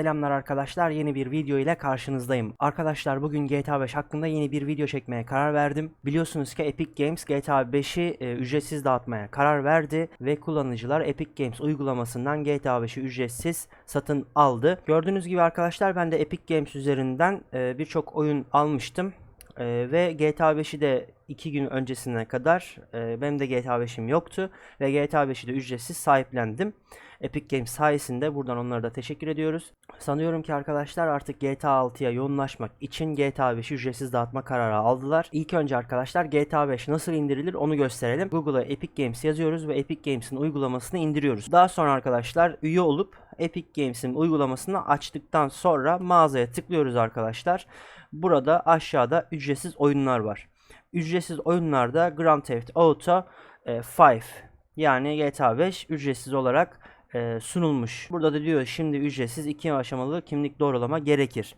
Selamlar arkadaşlar yeni bir video ile karşınızdayım. Arkadaşlar bugün GTA 5 hakkında yeni bir video çekmeye karar verdim. Biliyorsunuz ki Epic Games GTA 5'i e, ücretsiz dağıtmaya karar verdi ve kullanıcılar Epic Games uygulamasından GTA 5'i ücretsiz satın aldı. Gördüğünüz gibi arkadaşlar ben de Epic Games üzerinden e, birçok oyun almıştım. E, ve GTA 5'i de 2 gün öncesine kadar e, benim de GTA 5'im yoktu ve GTA 5'i de ücretsiz sahiplendim. Epic Games sayesinde buradan onlara da teşekkür ediyoruz. Sanıyorum ki arkadaşlar artık GTA 6'ya yoğunlaşmak için GTA 5'i ücretsiz dağıtma kararı aldılar. İlk önce arkadaşlar GTA 5 nasıl indirilir onu gösterelim. Google'a Epic Games yazıyoruz ve Epic Games'in uygulamasını indiriyoruz. Daha sonra arkadaşlar üye olup Epic Games'in uygulamasını açtıktan sonra mağazaya tıklıyoruz arkadaşlar. Burada aşağıda ücretsiz oyunlar var. Ücretsiz oyunlarda Grand Theft Auto 5 yani GTA 5 ücretsiz olarak e, sunulmuş. Burada da diyor şimdi ücretsiz iki aşamalı kimlik doğrulama gerekir.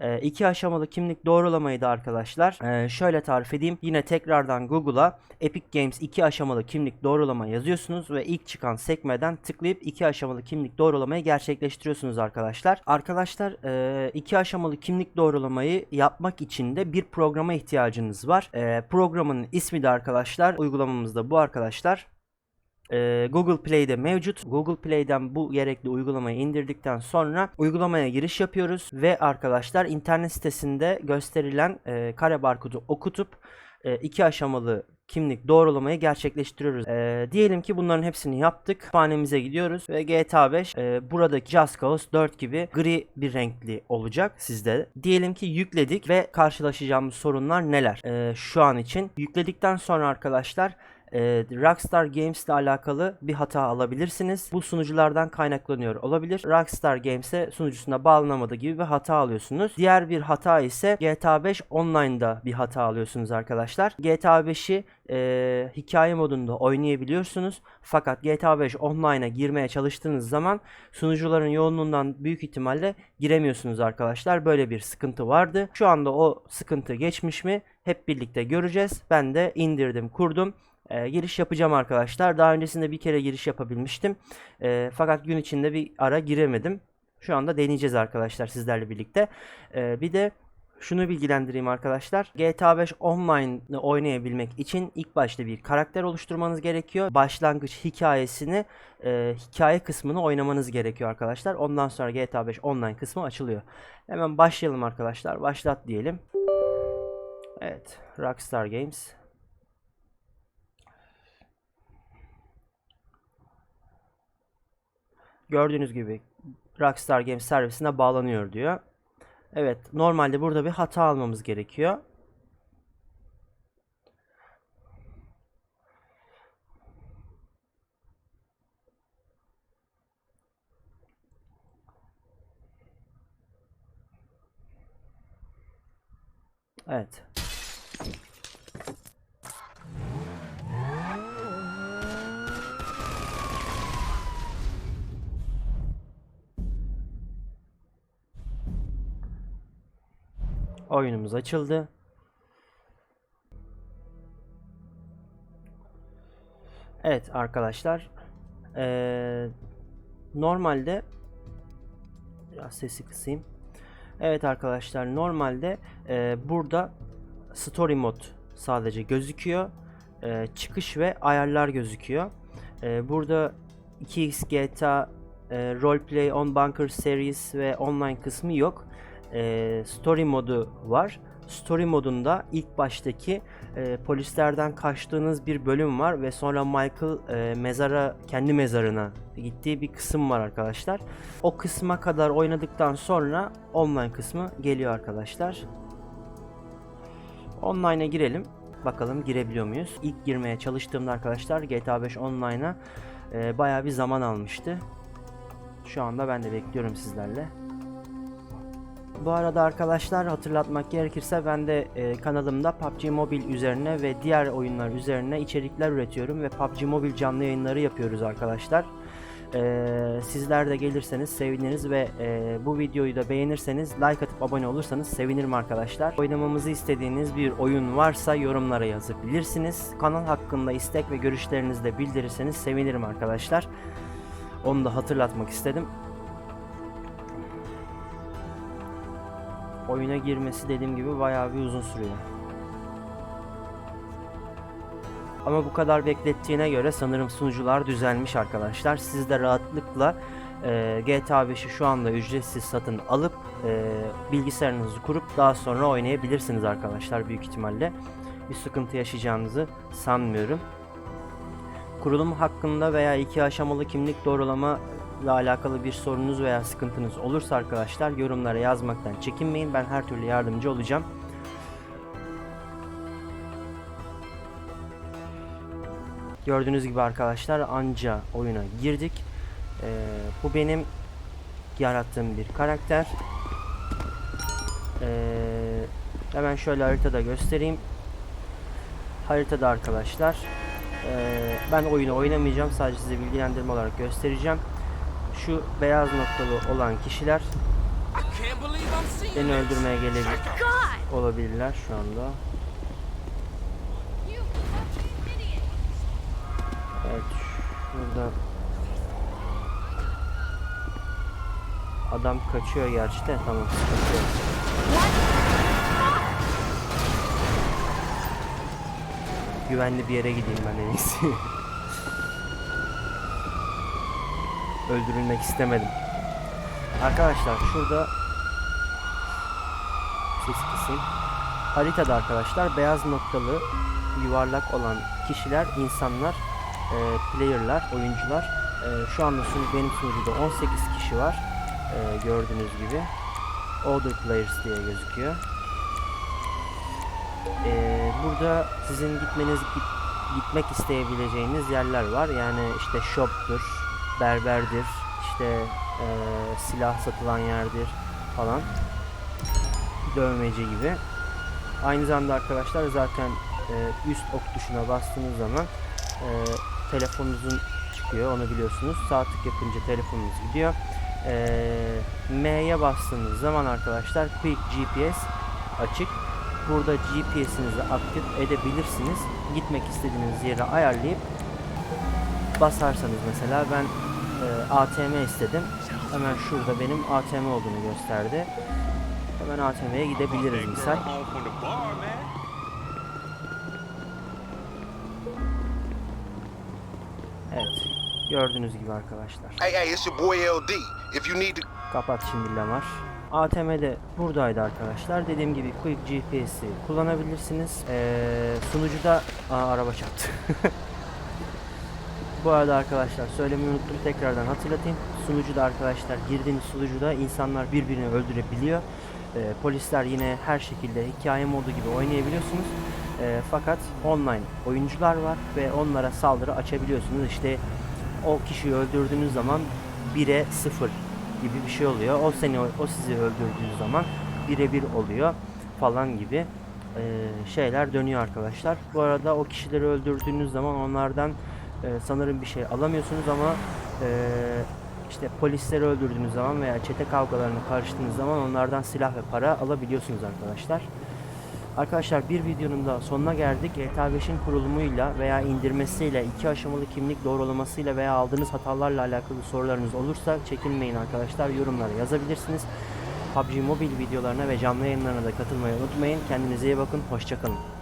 E, iki aşamalı kimlik doğrulamayı da arkadaşlar e, şöyle tarif edeyim. Yine tekrardan Google'a Epic Games iki aşamalı kimlik doğrulama yazıyorsunuz ve ilk çıkan sekmeden tıklayıp iki aşamalı kimlik doğrulamayı gerçekleştiriyorsunuz arkadaşlar. Arkadaşlar e, iki aşamalı kimlik doğrulamayı yapmak için de bir programa ihtiyacınız var. E, programın ismi de arkadaşlar uygulamamızda bu arkadaşlar. Ee, Google Play'de mevcut. Google Play'den bu gerekli uygulamayı indirdikten sonra uygulamaya giriş yapıyoruz ve arkadaşlar internet sitesinde gösterilen e, kare barkodu okutup e, iki aşamalı kimlik doğrulamayı gerçekleştiriyoruz. E, diyelim ki bunların hepsini yaptık. Kütüphanemize gidiyoruz ve GTA 5 e, buradaki Just Cause 4 gibi gri bir renkli olacak sizde. Diyelim ki yükledik ve karşılaşacağımız sorunlar neler? E, şu an için yükledikten sonra arkadaşlar e, Rockstar Games ile alakalı bir hata alabilirsiniz. Bu sunuculardan kaynaklanıyor olabilir. Rockstar Games'e sunucusuna bağlanamadığı gibi bir hata alıyorsunuz. Diğer bir hata ise GTA 5 Online'da bir hata alıyorsunuz arkadaşlar. GTA 5'i e, hikaye modunda oynayabiliyorsunuz. Fakat GTA 5 Online'a girmeye çalıştığınız zaman sunucuların yoğunluğundan büyük ihtimalle giremiyorsunuz arkadaşlar. Böyle bir sıkıntı vardı. Şu anda o sıkıntı geçmiş mi? Hep birlikte göreceğiz. Ben de indirdim, kurdum e, giriş yapacağım arkadaşlar. Daha öncesinde bir kere giriş yapabilmiştim. E, fakat gün içinde bir ara giremedim. Şu anda deneyeceğiz arkadaşlar sizlerle birlikte. E, bir de şunu bilgilendireyim arkadaşlar. GTA 5 online oynayabilmek için ilk başta bir karakter oluşturmanız gerekiyor. Başlangıç hikayesini, e, hikaye kısmını oynamanız gerekiyor arkadaşlar. Ondan sonra GTA 5 online kısmı açılıyor. Hemen başlayalım arkadaşlar. Başlat diyelim. Evet, Rockstar Games. Gördüğünüz gibi Rockstar Games servisine bağlanıyor diyor. Evet, normalde burada bir hata almamız gerekiyor. Evet. Oyunumuz açıldı. Evet arkadaşlar. Ee, normalde biraz sesi kısayım. Evet arkadaşlar normalde e, burada story mod sadece gözüküyor. E, çıkış ve ayarlar gözüküyor. E, burada 2x GTA e, Roleplay on Bunker Series ve online kısmı yok e, story modu var. Story modunda ilk baştaki e, polislerden kaçtığınız bir bölüm var ve sonra Michael e, mezara kendi mezarına gittiği bir kısım var arkadaşlar. O kısma kadar oynadıktan sonra online kısmı geliyor arkadaşlar. Online'a girelim. Bakalım girebiliyor muyuz? İlk girmeye çalıştığımda arkadaşlar GTA 5 Online'a e, bayağı bir zaman almıştı. Şu anda ben de bekliyorum sizlerle. Bu arada arkadaşlar hatırlatmak gerekirse ben de e, kanalımda PUBG Mobile üzerine ve diğer oyunlar üzerine içerikler üretiyorum ve PUBG Mobile canlı yayınları yapıyoruz arkadaşlar. E, sizler de gelirseniz seviniriz ve e, bu videoyu da beğenirseniz like atıp abone olursanız sevinirim arkadaşlar. Oynamamızı istediğiniz bir oyun varsa yorumlara yazabilirsiniz. Kanal hakkında istek ve görüşlerinizi de bildirirseniz sevinirim arkadaşlar. Onu da hatırlatmak istedim. Oyuna girmesi dediğim gibi bayağı bir uzun sürüyor. Ama bu kadar beklettiğine göre sanırım sunucular düzelmiş arkadaşlar. Siz de rahatlıkla e, GTA 5'i şu anda ücretsiz satın alıp e, bilgisayarınızı kurup daha sonra oynayabilirsiniz arkadaşlar büyük ihtimalle. Bir sıkıntı yaşayacağınızı sanmıyorum. Kurulum hakkında veya iki aşamalı kimlik doğrulama ile alakalı bir sorunuz veya sıkıntınız olursa arkadaşlar yorumlara yazmaktan çekinmeyin. Ben her türlü yardımcı olacağım. Gördüğünüz gibi arkadaşlar anca oyuna girdik. Ee, bu benim yarattığım bir karakter. Ee, hemen şöyle haritada göstereyim. Haritada arkadaşlar. ee, ben oyunu oynamayacağım. Sadece size bilgilendirme olarak göstereceğim. Şu beyaz noktalı olan kişiler beni öldürmeye gelebilir olabilirler şu anda. Evet şurada adam kaçıyor gerçi de tamam yok. Güvenli bir yere gideyim ben en iyisi. Öldürülmek istemedim. Arkadaşlar şurada ses kısayım. Haritada arkadaşlar beyaz noktalı yuvarlak olan kişiler, insanlar, e, player'lar, oyuncular. E, şu anda sunu, benim sunucuda 18 kişi var. E, gördüğünüz gibi. Other players diye gözüküyor. E, burada sizin gitmeniz git- gitmek isteyebileceğiniz yerler var. Yani işte shop'tur, berberdir, işte e, silah satılan yerdir falan. Dövmeci gibi. Aynı zamanda arkadaşlar zaten e, üst ok tuşuna bastığınız zaman e, telefonunuzun çıkıyor onu biliyorsunuz. Sağ tık yapınca telefonunuz gidiyor. E, M'ye bastığınız zaman arkadaşlar Quick GPS açık. Burada GPS'inizi aktif edebilirsiniz. Gitmek istediğiniz yere ayarlayıp basarsanız mesela ben e, ATM istedim. Hemen şurada benim ATM olduğunu gösterdi. Hemen ATM'ye gidebiliriz misal. Evet. Gördüğünüz gibi arkadaşlar. Hey, hey, it's your boy LD. If you need to Kapat şimdi Lamar. ATM'de buradaydı arkadaşlar. Dediğim gibi Quick GPS'i kullanabilirsiniz. Ee, sunucuda Aa, araba çarptı. Bu arada arkadaşlar söylemeyi unuttum tekrardan hatırlatayım. Sunucuda arkadaşlar girdiğiniz sunucuda insanlar birbirini öldürebiliyor. Ee, polisler yine her şekilde hikaye modu gibi oynayabiliyorsunuz. Ee, fakat online oyuncular var ve onlara saldırı açabiliyorsunuz. İşte o kişiyi öldürdüğünüz zaman 1'e 0 gibi bir şey oluyor. O seni o sizi öldürdüğü zaman birebir oluyor falan gibi eee, şeyler dönüyor arkadaşlar. Bu arada o kişileri öldürdüğünüz zaman onlardan eee, sanırım bir şey alamıyorsunuz ama eee, işte polisleri öldürdüğünüz zaman veya çete kavgalarına karıştığınız zaman onlardan silah ve para alabiliyorsunuz arkadaşlar. Arkadaşlar bir videonun da sonuna geldik. GTA 5'in kurulumuyla veya indirmesiyle, iki aşamalı kimlik doğrulamasıyla veya aldığınız hatalarla alakalı sorularınız olursa çekinmeyin arkadaşlar. Yorumlara yazabilirsiniz. PUBG Mobile videolarına ve canlı yayınlarına da katılmayı unutmayın. Kendinize iyi bakın. Hoşçakalın.